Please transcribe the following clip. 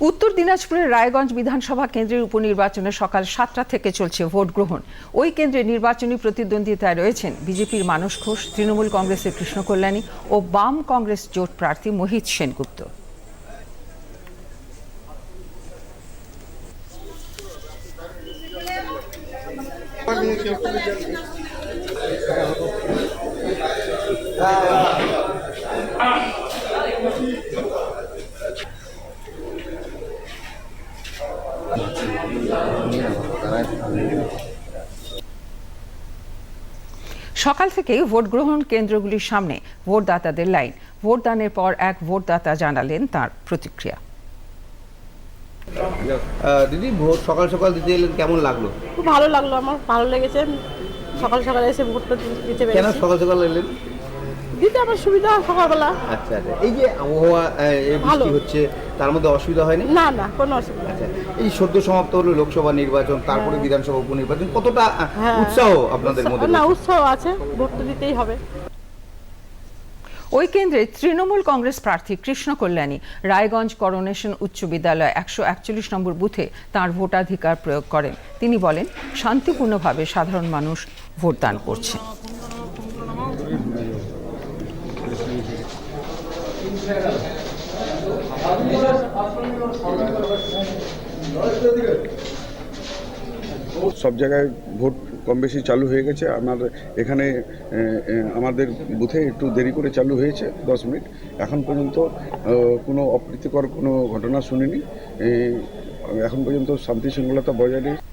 উত্তর দিনাজপুরের রায়গঞ্জ বিধানসভা কেন্দ্রের উপনির্বাচনে সকাল সাতটা থেকে চলছে ভোট গ্রহণ। ওই কেন্দ্রে নির্বাচনী প্রতিদ্বন্দ্বিতায় রয়েছেন বিজেপির মানস ঘোষ, তৃণমূল কংগ্রেসের কৃষ্ণ কল্যাণী ও বাম কংগ্রেস জোট প্রার্থী মোহিত সেনগুপ্ত। সকাল থেকেই ভোট গ্রহণ কেন্দ্রগুলির সামনে ভোটদাতাদের লাইন। ভোটদানের পর এক ভোটদাতা জানালেন তার প্রতিক্রিয়া। দিদি ভোট সকাল সকাল দিতে এলেন কেমন লাগল? খুব ভালো লাগল আমার ভালো লেগেছে। সকাল সকাল এসে ভোটটা দিতে কেন সকাল সকাল এলেন? দিতে আমার সুবিধা সকালবেলা আচ্ছা আচ্ছা। এই যে আবহাওয়া এই বৃষ্টি হচ্ছে তার মধ্যে অসুবিধা হয়নি? না না কোনো অসুবিধা আচ্ছা এই সদ্য সমাপ্ত হলো লোকসভা নির্বাচন তারপরে বিধানসভা উপনির্বাচন কতটা হ্যাঁ। উৎসাহ আপনাদের মধ্যে না উৎসাহ আছে ভোট তো দিতেই হবে। ওই কেন্দ্রে তৃণমূল কংগ্রেস প্রার্থী কৃষ্ণ কল্যাণী রায়গঞ্জ করোনেশন উচ্চ বিদ্যালয় একশো একচল্লিশ নম্বর বুথে তাঁর ভোটাধিকার প্রয়োগ করেন। তিনি বলেন শান্তিপূর্ণভাবে সাধারণ মানুষ ভোটদান করছে। সব জায়গায় ভোট কম বেশি চালু হয়ে গেছে। আমার এখানে আমাদের বুথে একটু দেরি করে চালু হয়েছে, দশ মিনিট। এখন পর্যন্ত কোনো অপ্রীতিকর কোনো ঘটনা শুনিনি। এখন পর্যন্ত শান্তি শৃঙ্খলতা বজায় রয়েছে।